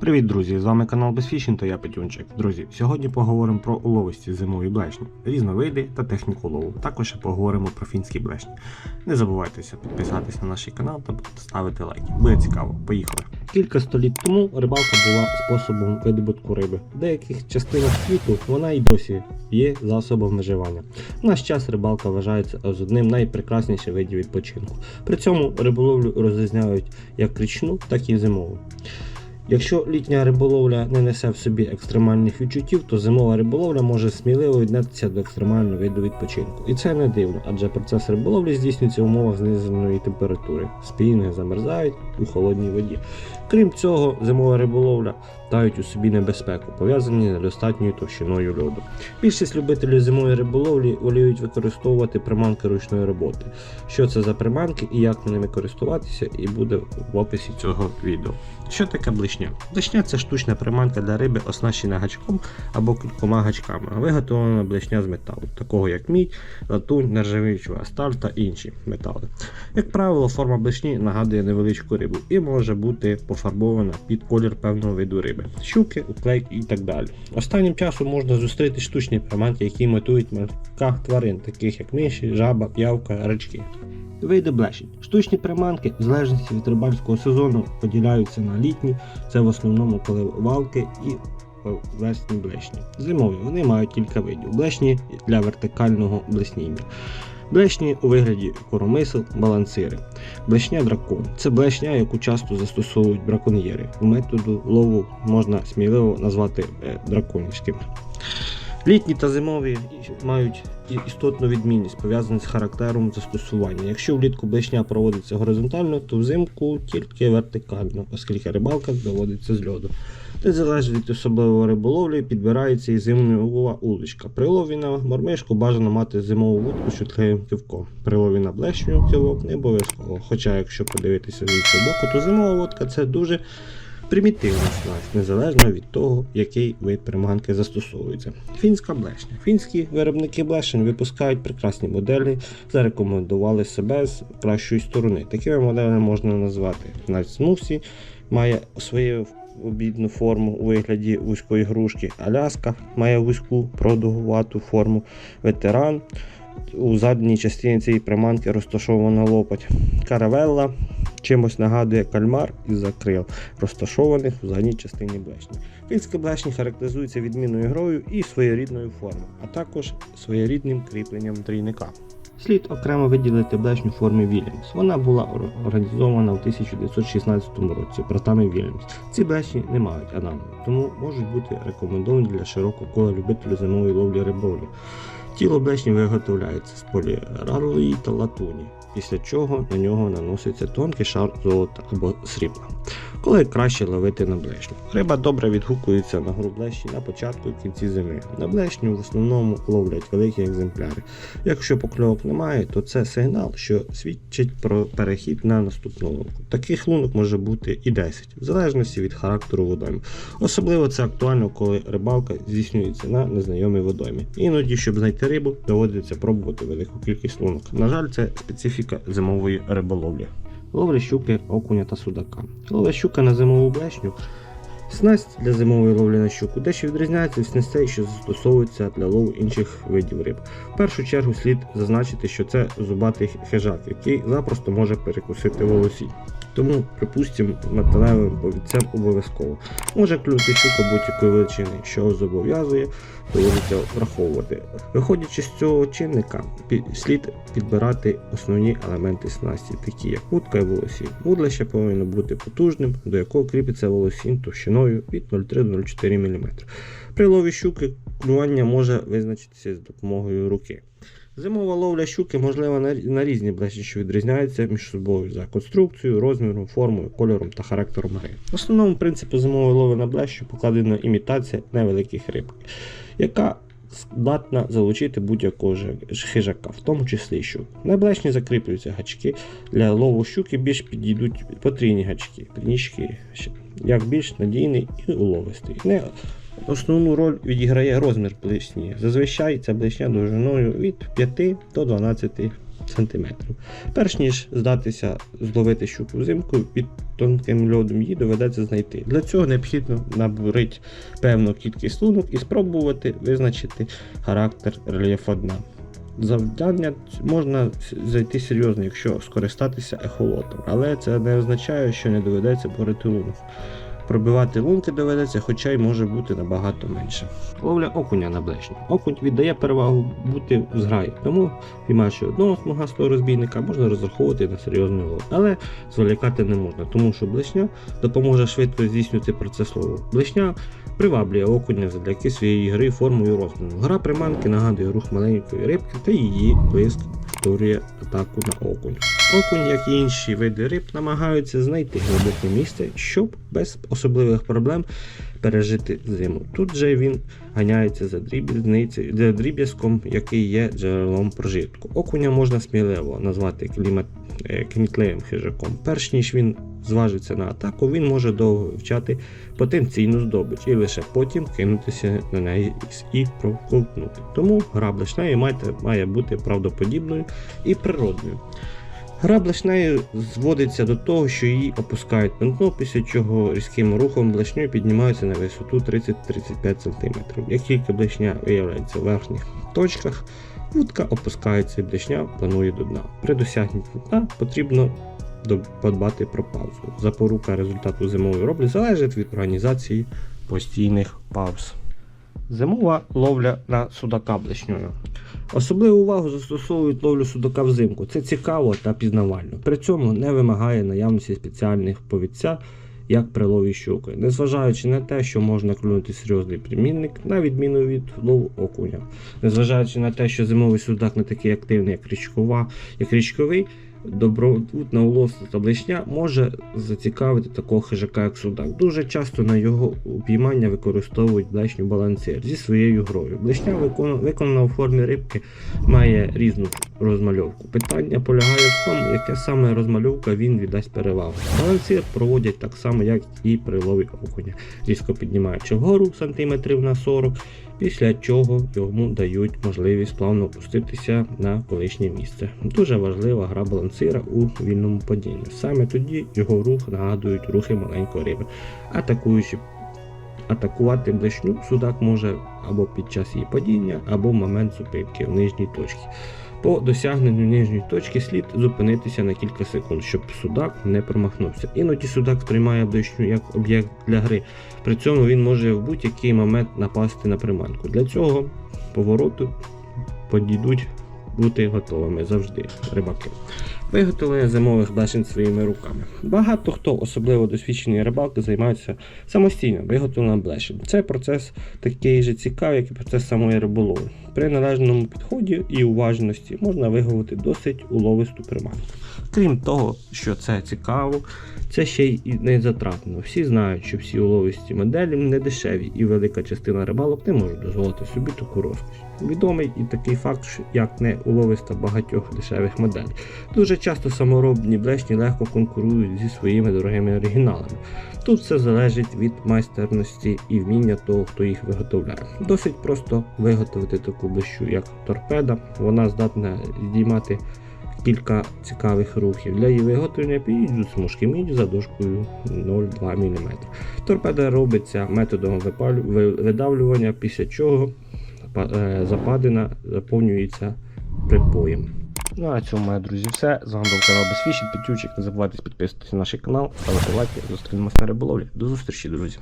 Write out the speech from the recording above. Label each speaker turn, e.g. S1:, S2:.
S1: Привіт, друзі! З вами канал Безфішін та я Петюнчик. Друзі, сьогодні поговоримо про уловисті зимові блешні, різновиди та техніку лову. Також поговоримо про фінські блешні. Не забувайтеся підписатись на наш канал та ставити лайки. Буде цікаво. Поїхали! Кілька століть тому рибалка була способом видобутку риби. В деяких частинах світу вона і досі є засобом виживання. В наш час рибалка вважається з одним найпрекрасніших видів відпочинку. При цьому риболовлю розрізняють як річну, так і зимову. Якщо літня риболовля не несе в собі екстремальних відчуттів, то зимова риболовля може сміливо віднестися до екстремального виду відпочинку. І це не дивно, адже процес риболовлі здійснюється в умовах зниженої температури. Спільни замерзають у холодній воді. Крім цього, зимова риболовля тають у собі небезпеку, пов'язані з недостатньою товщиною льоду. Більшість любителів зимової риболовлі воліють використовувати приманки ручної роботи. Що це за приманки і як ними користуватися, і буде в описі цього відео. Що таке блишня? Блишня це штучна приманка для риби, оснащена гачком або кількома гачками. Виготовлена блишня з металу, такого як мідь, латунь, нержавіюча сталь та інші метали. Як правило, форма блишні нагадує невеличку рибу і може бути пофарбована під колір певного виду риби, щуки, уклейк і так далі. Останнім часом можна зустріти штучні приманки, які імітують морських тварин, таких як миші, жаба, п'явка, рачки. Види блешень. Штучні приманки, в залежності від рибальського сезону, поділяються на літні, це в основному коливалки і версні блешні. Зимові вони мають кілька видів. Блешні для вертикального блесніння. Блешні у вигляді коромисел, балансири. Блешня дракон. Це блешня, яку часто застосовують браконьєри. У методу лову можна сміливо назвати е, драконівським. Літні та зимові мають істотну відмінність, пов'язану з характером застосування. Якщо влітку блешня проводиться горизонтально, то взимку тільки вертикально, оскільки рибалка доводиться з льоду. Це залежить від особливої риболовлі, підбирається і зимова удочка. При лові на мормишку бажано мати зимову вудку з чутливим кивком. При лові на блешню кивок не обов'язково. Хоча, якщо подивитися з іншого боку, то зимова вудка це дуже примітивна снасть, незалежно від того, який вид приманки застосовується. Фінська блешня. Фінські виробники блешень випускають прекрасні моделі, зарекомендували себе з кращої сторони. Такими моделями можна назвати навіть Смусі, має свою обідну форму у вигляді вузької грушки. Аляска має вузьку продовгувату форму. Ветеран. У задній частині цієї приманки розташована лопать. Каравелла чимось нагадує кальмар із-за крил, розташованих у задній частині блешні. Фінські блешні характеризуються відмінною грою і своєрідною формою, а також своєрідним кріпленням трійника. Слід окремо виділити блешню форми Вільямс. Вона була організована в 1916 році братами Вільямс. Ці блешні не мають аналогів, тому можуть бути рекомендовані для широкого кола любителів зимової ловлі риболовлі. Тіло блешні виготовляється з поліралої та латуні, після чого на нього наноситься тонкий шар золота або срібла. Коли краще ловити на блешню. Риба добре відгукується на гру блешні на початку і кінці зими. На блешню в основному ловлять великі екземпляри. Якщо покльовок немає, то це сигнал, що свідчить про перехід на наступну ловку. Таких лунок може бути і 10, в залежності від характеру водойми. Особливо це актуально, коли рибалка здійснюється на незнайомій водоймі. Іноді, щоб знайти рибу, доводиться пробувати велику кількість лунок. На жаль, це специфіка зимової риболовлі. Ловля щуки, окуня та судака. Ловля щука на зимову блешню. Снасть для зимової ловлі на щуку дещо відрізняється від снастей, що застосовуються для лову інших видів риб. В першу чергу слід зазначити, що це зубатий хижак, який запросто може перекусити волосінь. Тому, припустимо, металевим повідцем обов'язково. Може клюнути щука будь-якої величини, що зобов'язує, доводиться враховувати. Виходячи з цього чинника, слід підбирати основні елементи снасті, такі як вудка і волосінь. Вудлище повинно бути потужним, до якого кріпиться волосінь товщиною від 0,3-0,4 мм. При лові щуки клювання може визначитися з допомогою руки. Зимова ловля щуки можлива на, різні блешні, що відрізняються між собою за конструкцією, розміром, формою, кольором та характером гри. В основному принципу зимової лови на блещу покладена імітація невеликих риб, яка здатна залучити будь-якого хижака, в тому числі і щук. На блешні закріплюються гачки. Для лову щуки більш підійдуть потрійні гачки, трійнічки, як більш надійний і уловистий. Не Основну роль відіграє розмір плесні. Зазвичай ця блесня довжиною від 5 до 12 см. Перш ніж здатися зловити щуку взимку, під тонким льодом її доведеться знайти. Для цього необхідно набурити певну кількість лунок і спробувати визначити характер рельєфу дна. Завдання можна зайти серйозно, якщо скористатися ехолотом, але це не означає, що не доведеться борити лунок. Пробивати лунки доведеться, хоча й може бути набагато менше. Ловля окуня на блешню. Окунь віддає перевагу бути в зграї, тому піймаючи одного смугастого розбійника, можна розраховувати на серйозний лов. Але зволікати не можна, тому що блешня допоможе швидко здійснювати процес лову. Блешня приваблює окуня завдяки своєї гри формою розміру. Гра приманки нагадує рух маленької рибки та її блиск повторює атаку на окунь. Окунь, як і інші види риб, намагаються знайти глибоке місце, щоб без особливих проблем пережити зиму. Тут же він ганяється за дріб'язком, який є джерелом прожитку. Окуня можна сміливо назвати клімат, е, кмітливим хижаком. Перш ніж він зважиться на атаку, він може довго вивчати потенційну здобич і лише потім кинутися на неї і проковтнути. Тому гра блешнею має, бути правдоподібною і природною. Гра блешнею зводиться до того, що її опускають на дно, після чого різким рухом блешнею піднімаються на висоту 30-35 см. Як тільки блешня виявляється в верхніх точках, вудка опускається і блешня планує до дна. При досягненні дна потрібно подбати про паузу. Запорука результату зимової роблі залежить від організації постійних пауз. Зимова ловля на судака блешньою. Особливу увагу застосовують ловлю судака взимку. Це цікаво та пізнавально. При цьому не вимагає наявності спеціальних повідця, як при лові щуки, незважаючи на те, що можна клюнути серйозний примінник, на відміну від лову окуня. Незважаючи на те, що зимовий судак не такий активний, як річкова, як річковий, добробутна уловство та блешня може зацікавити такого хижака, як судак. Дуже часто на його упіймання використовують блешню балансир зі своєю грою. Блешня виконана, у формі рибки має різну розмальовку. Питання полягає в тому, яке саме розмальовка він віддасть перевагу. Балансир проводять так само, як і при лові окуня, різко піднімаючи вгору сантиметрів на 40, після чого йому дають можливість плавно опуститися на колишнє місце. Дуже важлива гра балансира у вільному падінні. Саме тоді його рух нагадують рухи маленької риби, атакуючи. Атакувати блешню судак може або під час її падіння, або в момент зупинки в нижній точці. По досягненню нижньої точки слід зупинитися на кілька секунд, щоб судак не промахнувся. Іноді судак сприймає блешню як об'єкт для гри. При цьому він може в будь-який момент напасти на приманку. Для цього повороту подійдуть бути готовими завжди рибаки. Виготовлення зимових блешень своїми руками. Багато хто, особливо досвідчені рибалки, займаються самостійно виготовленням блешень. Це процес такий же цікавий, як і процес самої риболови. При належному підході і уважності можна виготовити досить уловисту приманку. Крім того, що це цікаво, це ще й не затратно. Всі знають, що всі уловисті моделі не дешеві, і велика частина рибалок не може дозволити собі таку розкіш. Відомий і такий факт, як не уловиста багатьох дешевих моделей. Дуже часто саморобні блешні легко конкурують зі своїми дорогими оригіналами. Тут все залежить від майстерності і вміння того, хто їх виготовляє. Досить просто виготовити таку блещу, як торпеда. Вона здатна здіймати кілька цікавих рухів. Для її виготовлення підійдуть смужки міді за дошкою 0,2 мм. Торпеда робиться методом видавлювання, після чого западина заповнюється припоєм. Ну а цьому, мої друзі, все. З вами був канал Безфіші, Петючик. Не забувайте підписуватися на наш канал, ставити лайки. Зустрінемося на риболовлі. До зустрічі, друзі.